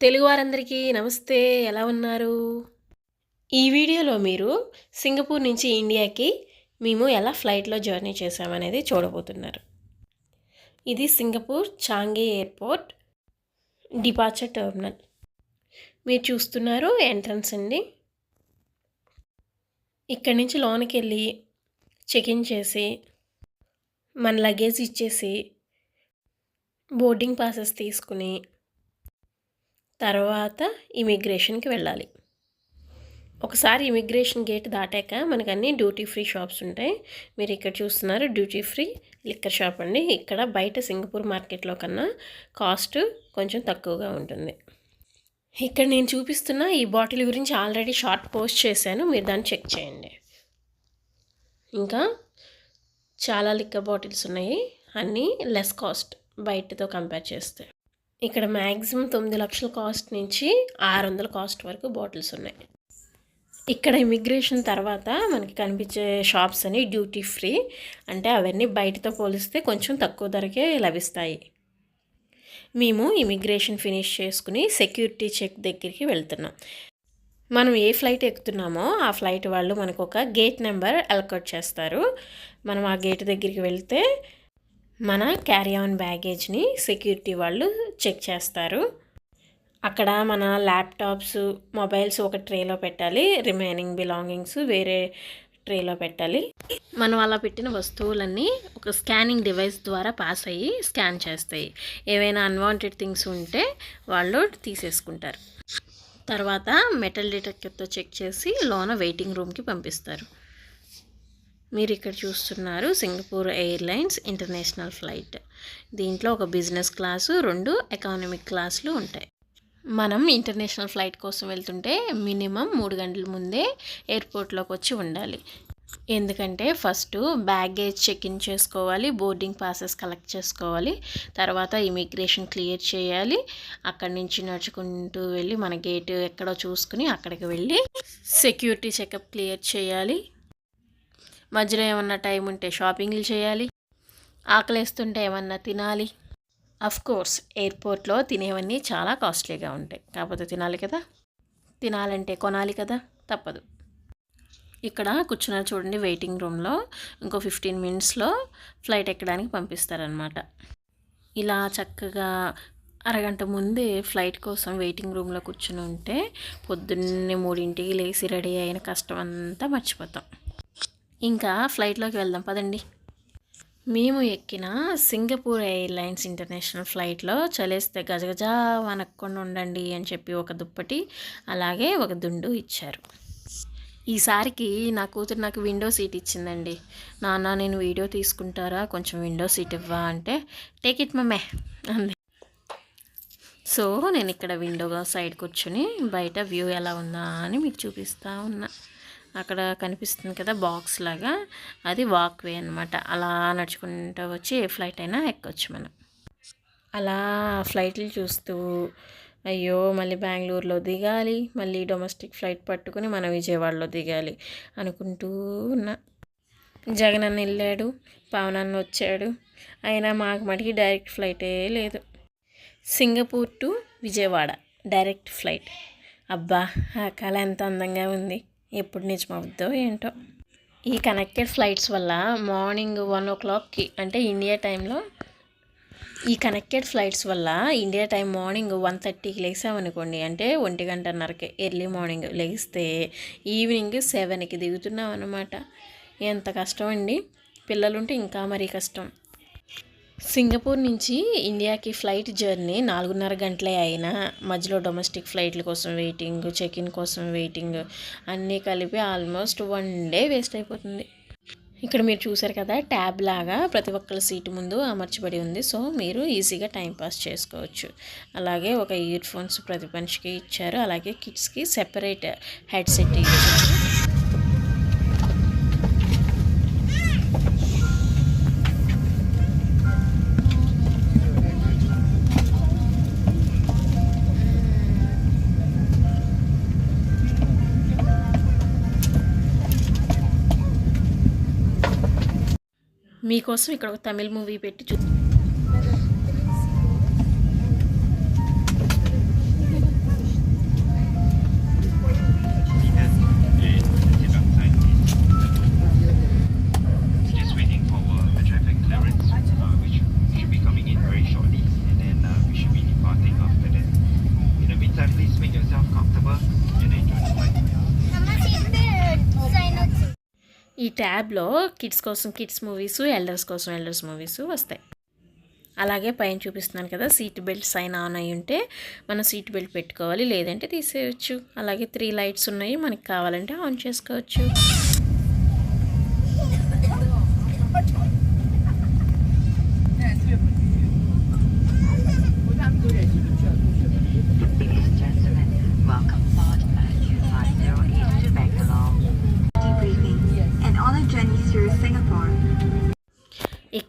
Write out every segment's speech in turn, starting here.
తెలుగువారందరికీ నమస్తే ఎలా ఉన్నారు? ఈ వీడియోలో మీరు సింగపూర్ నుంచి ఇండియాకి మేము ఎలా ఫ్లైట్లో జర్నీ చేసామనేది చూడబోతున్నారు. ఇది Singapore Changi airport departure terminal. మీరు చూస్తున్నారు ఎంట్రన్స్ అండి. ఇక్కడి నుంచి లోనికి వెళ్ళి చెక్ ఇన్ చేసి మన లగేజ్ ఇచ్చేసి బోర్డింగ్ పాసెస్ తీసుకుని తర్వాత ఇమిగ్రేషన్కి వెళ్ళాలి. ఒకసారి ఇమిగ్రేషన్ గేట్ దాటాక మనకు అన్ని డ్యూటీ ఫ్రీ షాప్స్ ఉంటాయి. మీరు ఇక్కడ చూస్తున్నారు డ్యూటీ ఫ్రీ లిక్కర్ షాప్ అండి. ఇక్కడ బయట సింగపూర్ మార్కెట్లో కన్నా కాస్ట్ కొంచెం తక్కువగా ఉంటుంది. ఇక్కడ నేను చూపిస్తున్న ఈ బాటిల్ గురించి ఆల్రెడీ షార్ట్ పోస్ట్ చేశాను. మీరు దాన్ని చెక్ చేయండి. ఇంకా చాలా లిక్కర్ బాటిల్స్ ఉన్నాయి. అన్నీ లెస్ కాస్ట్ బయటతో కంపేర్ చేస్తే. ఇక్కడ మ్యాక్సిమం తొమ్మిది లక్షల కాస్ట్ నుంచి ఆరు వందల కాస్ట్ వరకు బాటిల్స్ ఉన్నాయి. ఇక్కడ ఇమిగ్రేషన్ తర్వాత మనకి కనిపించే షాప్స్ అని డ్యూటీ ఫ్రీ. అంటే అవన్నీ బయటతో పోలిస్తే కొంచెం తక్కువ ధరకే లభిస్తాయి. మేము ఇమిగ్రేషన్ ఫినిష్ చేసుకుని సెక్యూరిటీ చెక్ దగ్గరికి వెళ్తున్నాం. మనం ఏ ఫ్లైట్ ఎక్కుతున్నామో ఆ ఫ్లైట్ వాళ్ళు మనకు ఒక గేట్ నెంబర్ అలకౌట్ చేస్తారు. మనం ఆ గేట్ దగ్గరికి వెళ్తే మన క్యారీ ఆన్ బ్యాగేజ్ని సెక్యూరిటీ వాళ్ళు చెక్ చేస్తారు. అక్కడ మన ల్యాప్టాప్స్ మొబైల్స్ ఒక ట్రేలో పెట్టాలి. రిమైనింగ్ బిలాంగింగ్స్ వేరే ట్రేలో పెట్టాలి. మనం అలా పెట్టిన వస్తువులన్నీ ఒక స్కానింగ్ డివైస్ ద్వారా పాస్ అయ్యి స్కాన్ చేస్తాయి. ఏవైనా అన్వాంటెడ్ థింగ్స్ ఉంటే వాళ్ళు తీసేసుకుంటారు. తర్వాత మెటల్ డిటెక్టర్తో చెక్ చేసి లోన వెయిటింగ్ రూమ్కి పంపిస్తారు. మీరు ఇక్కడ చూస్తున్నారు సింగపూర్ ఎయిర్లైన్స్ ఇంటర్నేషనల్ ఫ్లైట్. దీంట్లో ఒక బిజినెస్ క్లాసు రెండు ఎకానమిక్ క్లాసులు ఉంటాయి. మనం ఇంటర్నేషనల్ ఫ్లైట్ కోసం వెళ్తుంటే మినిమం మూడు గంటల ముందే ఎయిర్పోర్ట్లోకి వచ్చి ఉండాలి. ఎందుకంటే ఫస్ట్ బ్యాగేజ్ చెక్ ఇన్ చేసుకోవాలి బోర్డింగ్ పాసెస్ కలెక్ట్ చేసుకోవాలి తర్వాత ఇమిగ్రేషన్ క్లియర్ చేయాలి అక్కడి నుంచి నడుచుకుంటూ వెళ్ళి మన గేట్ ఎక్కడో చూసుకుని అక్కడికి వెళ్ళి సెక్యూరిటీ చెకప్ క్లియర్ చేయాలి మధ్యలో ఏమన్నా టైం ఉంటే షాపింగ్లు చేయాలి. ఆకలేస్తుంటే ఏమన్నా తినాలి. అఫ్ కోర్స్ ఎయిర్పోర్ట్లో తినేవన్నీ చాలా కాస్ట్లీగా ఉంటాయి. కాకపోతే తినాలి కదా? తినాలంటే కొనాలి కదా? తప్పదు. ఇక్కడ కూర్చున్నారు చూడండి వెయిటింగ్ రూమ్లో. ఇంకో ఫిఫ్టీన్ మినిట్స్లో ఫ్లైట్ ఎక్కడానికి పంపిస్తారనమాట ఇలా చక్కగా అరగంట ముందే ఫ్లైట్ కోసం వెయిటింగ్ రూమ్లో కూర్చుని ఉంటే పొద్దున్నే మూడింటికి లేచి రెడీ అయిన కష్టం అంతా మర్చిపోతాం. ఇంకా ఫ్లైట్లోకి వెళ్దాం పదండి. మేము ఎక్కిన సింగపూర్ ఎయిర్లైన్స్ ఇంటర్నేషనల్ ఫ్లైట్లో చలేస్తే గజగజ వనక్కుండా ఉండండి అని చెప్పి ఒక దుప్పటి అలాగే ఒక దుండు ఇచ్చారు. ఈసారికి నా కూతురు నాకు విండో సీట్ ఇచ్చిందండి. నాన్న నేను వీడియో తీసుకుంటారా? కొంచెం విండో సీట్ ఇవ్వా అంటే టేక్ ఇట్ మమ్మే అంది. సో నేను ఇక్కడ విండో సైడ్ కూర్చొని బయట వ్యూ ఎలా ఉందా అని మీకు చూపిస్తూ ఉన్నా. అక్కడ కనిపిస్తుంది కదా బాక్స్ లాగా అది వాక్వే అనమాట అలా నడుచుకుంటూ వచ్చి ఏ ఫ్లైట్ అయినా ఎక్కొచ్చు మనం. అలా ఫ్లైట్లు చూస్తూ అయ్యో మళ్ళీ బెంగళూరులో దిగాలి మళ్ళీ డొమెస్టిక్ ఫ్లైట్ పట్టుకుని మన విజయవాడలో దిగాలి అనుకుంటూ ఉన్నా. జగన్ అన్న వెళ్ళాడు పవన్ అన్న వచ్చాడు అయినా మాకు మటుకి డైరెక్ట్ ఫ్లైటే లేదు. Singapore to Vijayawada direct flight. అబ్బా ఆ కళ ఎంత అందంగా ఉంది. ఎప్పుడు నిజమవుద్దో ఏంటో. ఈ కనెక్టెడ్ ఫ్లైట్స్ వల్ల మార్నింగ్ వన్ ఓ క్లాక్కి అంటే ఇండియా టైంలో ఈ కనెక్టెడ్ ఫ్లైట్స్ వల్ల ఇండియా టైం మార్నింగ్ వన్ థర్టీకి లేసామనుకోండి అంటే ఒంటి గంటన్నరకి ఎర్లీ మార్నింగ్ లేస్తే ఈవినింగ్ సెవెన్కి దిగుతున్నాం అనమాట ఎంత కష్టం అండి పిల్లలుంటే ఇంకా మరీ కష్టం. సింగపూర్ నుంచి ఇండియాకి ఫ్లైట్ జర్నీ నాలుగున్నర గంటలే అయినా మధ్యలో డొమెస్టిక్ ఫ్లైట్ల కోసం వెయిటింగ్ చెక్ ఇన్ కోసం వెయిటింగ్ అన్నీ కలిపి ఆల్మోస్ట్ వన్ డే వేస్ట్ అయిపోతుంది. ఇక్కడ మీరు చూసారు కదా ట్యాబ్ లాగా ప్రతి ఒక్కరి సీటు ముందు అమర్చబడి ఉంది. సో మీరు ఈజీగా టైంపాస్ చేసుకోవచ్చు. అలాగే ఒక ఇయర్ ఫోన్స్ ప్రతి మనిషికి ఇచ్చారు. అలాగే కిడ్స్కి సెపరేట్ హెడ్సెట్ ఇచ్చారు. మీకోసం ఇక్కడ ఒక తమిళ్ మూవీ పెట్టి చూ ట్యాబ్లో కిడ్స్ కోసం కిడ్స్ మూవీస్ ఎల్డర్స్ కోసం ఎల్డర్స్ మూవీస్ వస్తాయి. అలాగే పైన చూపిస్తున్నాను కదా సీట్ బెల్ట్ సైన్ ఆన్ అయి ఉంటే మనం సీట్ బెల్ట్ పెట్టుకోవాలి లేదంటే తీసేయచ్చు. అలాగే త్రీ లైట్స్ ఉన్నాయి మనకి కావాలంటే ఆన్ చేసుకోవచ్చు.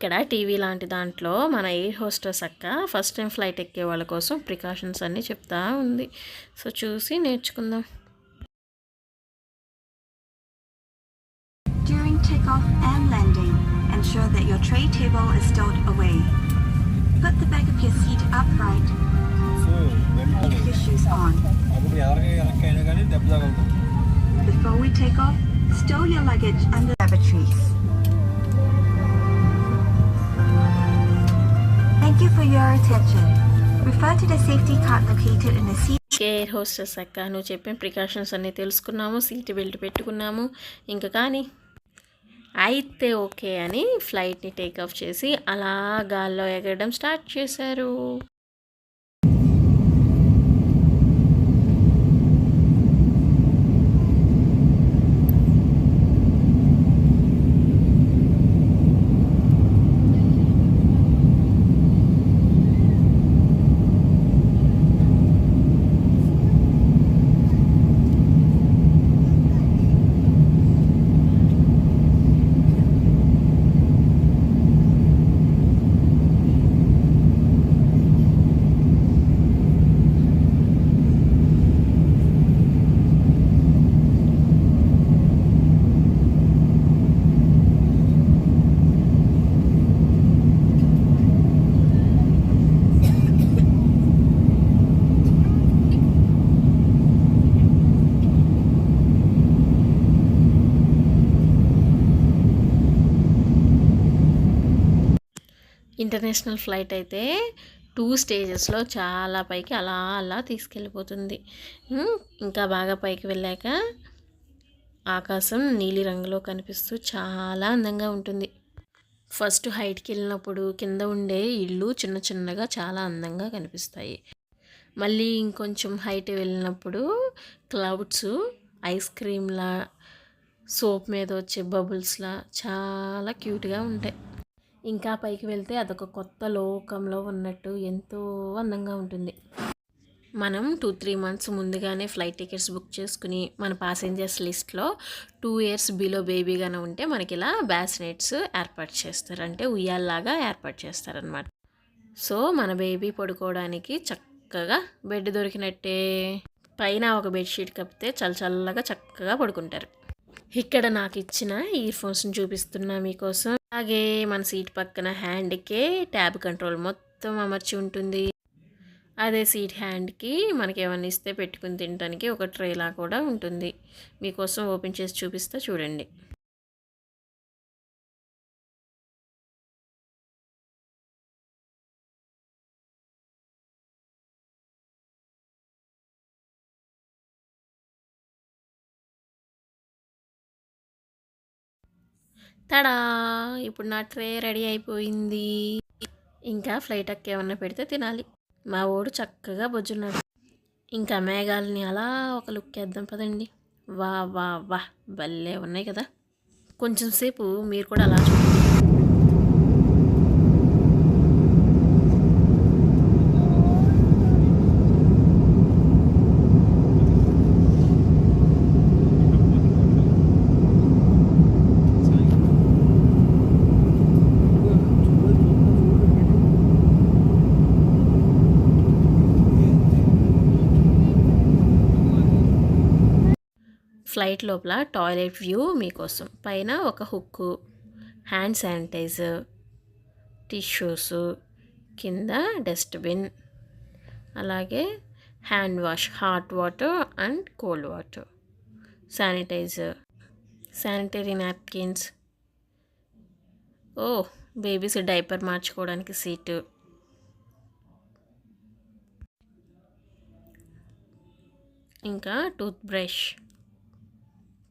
ఇక్కడ టీవీ లాంటి దాంట్లో మన ఎయిర్ హోస్టర్స్ అక్క ఫస్ట్ టైం ఫ్లైట్ ఎక్కే వాళ్ళ కోసం ప్రికాషన్స్ అన్నీ చెప్తా ఉంది. సో చూసి నేర్చుకుందాం. During take off and landing ensure that your tray table is stowed away put back of your upright on అప్పుడు ఎవరికి ఎలకైనా గానీ దెబ్బ తగలదు before we for your attention. Refer to the safety card located in the seat. Air hostess అక్క నువ్వు చెప్పిన precautions అన్నీ తెలుసుకున్నాము సీట్ బెల్ట్ పెట్టుకున్నాము. ఇంకా కానీ అయితే ఓకే అని ఫ్లైట్ని టేక్ ఆఫ్ చేసి అలా గాల్లో ఎగరడం స్టార్ట్ చేశారు. ఇంటర్నేషనల్ ఫ్లైట్ అయితే టూ స్టేజెస్లో చాలా పైకి అలా అలా తీసుకెళ్ళిపోతుంది. ఇంకా బాగా పైకి వెళ్ళాక ఆకాశం నీలి రంగులో కనిపిస్తూ చాలా అందంగా ఉంటుంది. ఫస్ట్ హైట్కి వెళ్ళినప్పుడు కింద ఉండే ఇళ్ళు చిన్న చిన్నగా చాలా అందంగా కనిపిస్తాయి. మళ్ళీ ఇంకొంచెం హైట్ వెళ్ళినప్పుడు క్లౌడ్స్ ఐస్ క్రీమ్లా సోప్ మీద వచ్చే బబుల్స్లా చాలా క్యూట్గా ఉంటాయి. ఇంకా పైకి వెళ్తే అదొక కొత్త లోకంలో ఉన్నట్టు ఎంతో అందంగా ఉంటుంది. మనం టూ త్రీ మంత్స్ ముందుగానే ఫ్లైట్ టికెట్స్ బుక్ చేసుకుని మన పాసెంజర్స్ లిస్ట్లో టూ ఇయర్స్ బిలో బేబీగానే ఉంటే మనకి ఇలా బ్యాసినెట్స్ ఏర్పాటు చేస్తారు. అంటే ఉయ్యాల్లాగా ఏర్పాటు చేస్తారనమాట సో మన బేబీ పడుకోవడానికి చక్కగా బెడ్ దొరికినట్టే. పైన ఒక బెడ్షీట్ కప్పితే చల్ల చల్లగా చక్కగా పడుకుంటారు. ఇక్కడ నాకు ఇచ్చిన ఇయర్ ఫోన్స్ని చూపిస్తున్నా మీకోసం. అలాగే మన సీట్ పక్కన హ్యాండ్కే ట్యాబ్ కంట్రోల్ మొత్తం అమర్చి ఉంటుంది. అదే సీట్ హ్యాండ్కి మనకి ఏమన్నా ఇస్తే పెట్టుకుని తినడానికి ఒక ట్రేలా కూడా ఉంటుంది. మీకోసం ఓపెన్ చేసి చూపిస్తా చూడండి. తడా! ఇప్పుడు నా ట్రే రెడీ అయిపోయింది. ఇంకా ఫ్లైట్ అక్క ఏమన్నా పెడితే తినాలి. మా ఓడు చక్కగా బొజ్జున్నాడు. ఇంకా మేఘాలని అలా ఒక లుక్ వేద్దాం పదండి. వా వా వా! భలే ఉన్నాయి కదా! కొంచెం సేపు మీరు కూడా అలా చూడండి. ఫ్లైట్ లోపల టాయిలెట్ వ్యూ మీకోసం. పైన ఒక హుక్కు హ్యాండ్ శానిటైజర్ టిష్యూస్ కింద డస్ట్బిన్ అలాగే hand wash hot water and cold water. Sanitiser sanitary napkins. Oh babies diaper మార్చుకోవడానికి సీటు. ఇంకా టూత్ బ్రష్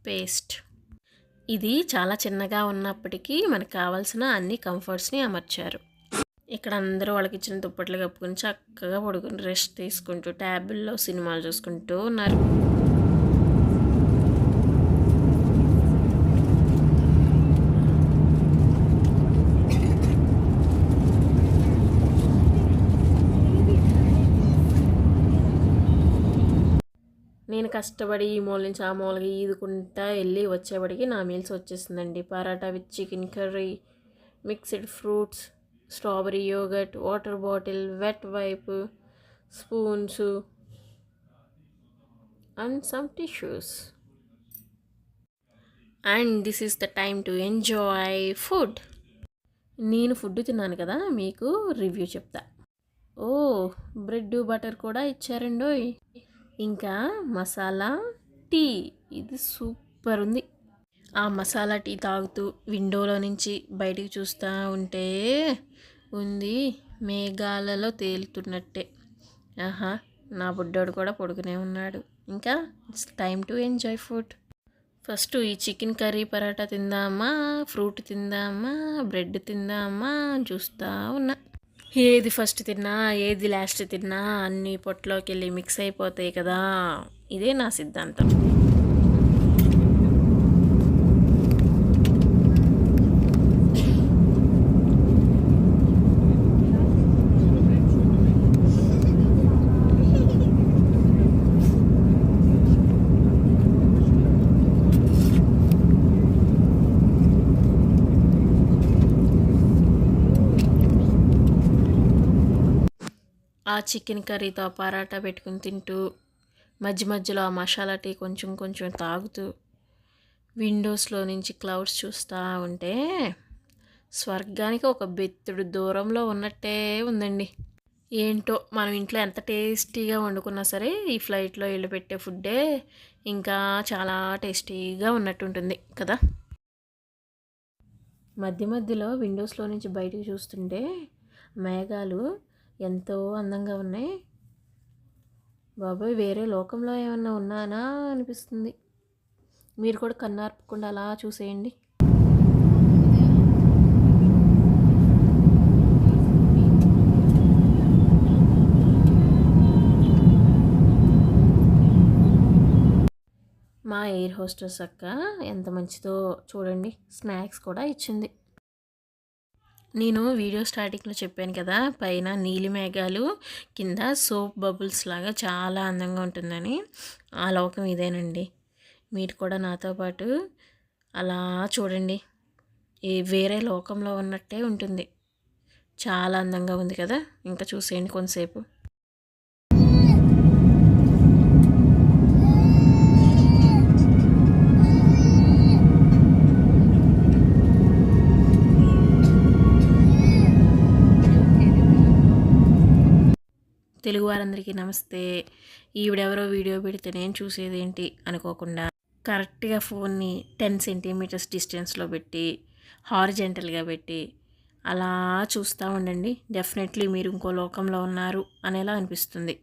పేస్ట్. ఇది చాలా చిన్నగా ఉన్నప్పటికీ మనకు కావాల్సిన అన్ని కంఫర్ట్స్ని అమర్చారు. ఇక్కడ అందరూ వాళ్ళకి ఇచ్చిన దుప్పట్లు కప్పుకొని చక్కగా పడుకుని రెస్ట్ తీసుకుంటూ ట్యాబుల్లో సినిమాలు చూసుకుంటూ ఉన్నారు. నేను కష్టపడి ఈ మూల నుంచి ఆ మూలకి ఈదుకుంటా వెళ్ళి వచ్చేవాడికి నా మీల్స్ వచ్చేసిందండి paratha with chicken curry mixed fruits strawberry yoghurt water bottle wet wipe spoons and some tissues. And this is the time to enjoy food. నేను ఫుడ్ తిన్నాను కదా మీకు రివ్యూ చెప్తా. ఓ బ్రెడ్ బటర్ కూడా ఇచ్చారండోయ్. ఇంకా మసాలా టీ. ఇది సూపర్ ఉంది. ఆ మసాలా టీ తాగుతూ విండోలో నుంచి బయటికి చూస్తూ ఉంటే ఉంది మేఘాలలో తేలుతున్నట్టే. ఆహా నా బుడ్డోడు కూడా పడుకునే ఉన్నాడు. ఇంకా it's time to enjoy food. First ఈ చికెన్ కర్రీ పరాటా తిందామా ఫ్రూట్ తిందామా బ్రెడ్ తిందామా చూస్తూ ఉన్నా. ఏది ఫస్ట్ తిన్నా ఏది లాస్ట్ తిన్నా అన్ని పొట్టలోకి వెళ్ళి మిక్స్ అయిపోతాయి కదా. ఇదే నా సిద్ధాంతం. చికెన్ కర్రీతో ఆ పరాటా పెట్టుకుని తింటూ మధ్య మధ్యలో ఆ మసాలా టీ కొంచెం కొంచెం తాగుతూ విండోస్లో నుంచి క్లౌడ్స్ చూస్తూ ఉంటే స్వర్గానికి ఒక బెత్తుడు దూరంలో ఉన్నట్టే ఉందండి. ఏంటో మనం ఇంట్లో ఎంత టేస్టీగా వండుకున్నా సరే ఈ ఫ్లైట్లో వెళ్ళి పెట్టే ఫుడ్డే ఇంకా చాలా టేస్టీగా ఉన్నట్టు ఉంటుంది కదా. మధ్య మధ్యలో విండోస్లో నుంచి బయటకు చూస్తుంటే మేఘాలు ఎంతో అందంగా ఉన్నాయి. బాబాయ్ వేరే లోకంలో ఏమన్నా ఉన్నానా అనిపిస్తుంది. మీరు కూడా కన్నార్పకుండా అలా చూసేయండి. మా ఎయిర్ హోస్టర్స్ అక్క ఎంత మంచిదో చూడండి. స్నాక్స్ కూడా ఇచ్చింది. నేను వీడియో స్టార్టింగ్లో చెప్పాను కదా పైన నీలి మేఘాలు కింద సోప్ బబుల్స్ లాగా చాలా అందంగా ఉంటుందని. ఆ లోకం ఇదేనండి. మీరు కూడా నాతో పాటు అలా చూడండి. ఈ వేరే లోకంలో ఉన్నట్టే ఉంటుంది. చాలా అందంగా ఉంది కదా. ఇంకా చూసేయండి కొంతసేపు. తెలుగు వారందరికీ నమస్తే. ఈవిడెవరో వీడియో పెడితే నేను చూసేది ఏంటి అనుకోకుండా కరెక్ట్గా ఫోన్ని టెన్ సెంటీమీటర్స్ డిస్టెన్స్లో పెట్టి హారిజెంటల్గా పెట్టి అలా చూస్తూ ఉండండి. డెఫినెట్లీ మీరు ఇంకో లోకంలో ఉన్నారు అనేలా అనిపిస్తుంది.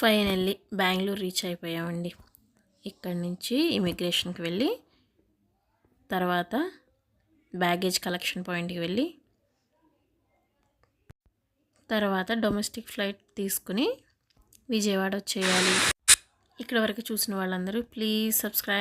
ఫైనల్లీ బెంగళూరు రీచ్ అయిపోయామండి. ఇక్కడి నుంచి ఇమిగ్రేషన్కి వెళ్ళి తర్వాత బ్యాగేజ్ కలెక్షన్ పాయింట్కి వెళ్ళి తర్వాత డొమెస్టిక్ ఫ్లైట్ తీసుకుని విజయవాడ వచ్చేయాలి. ఇక్కడ వరకు చూసిన వాళ్ళందరూ ప్లీజ్ సబ్స్క్రైబ్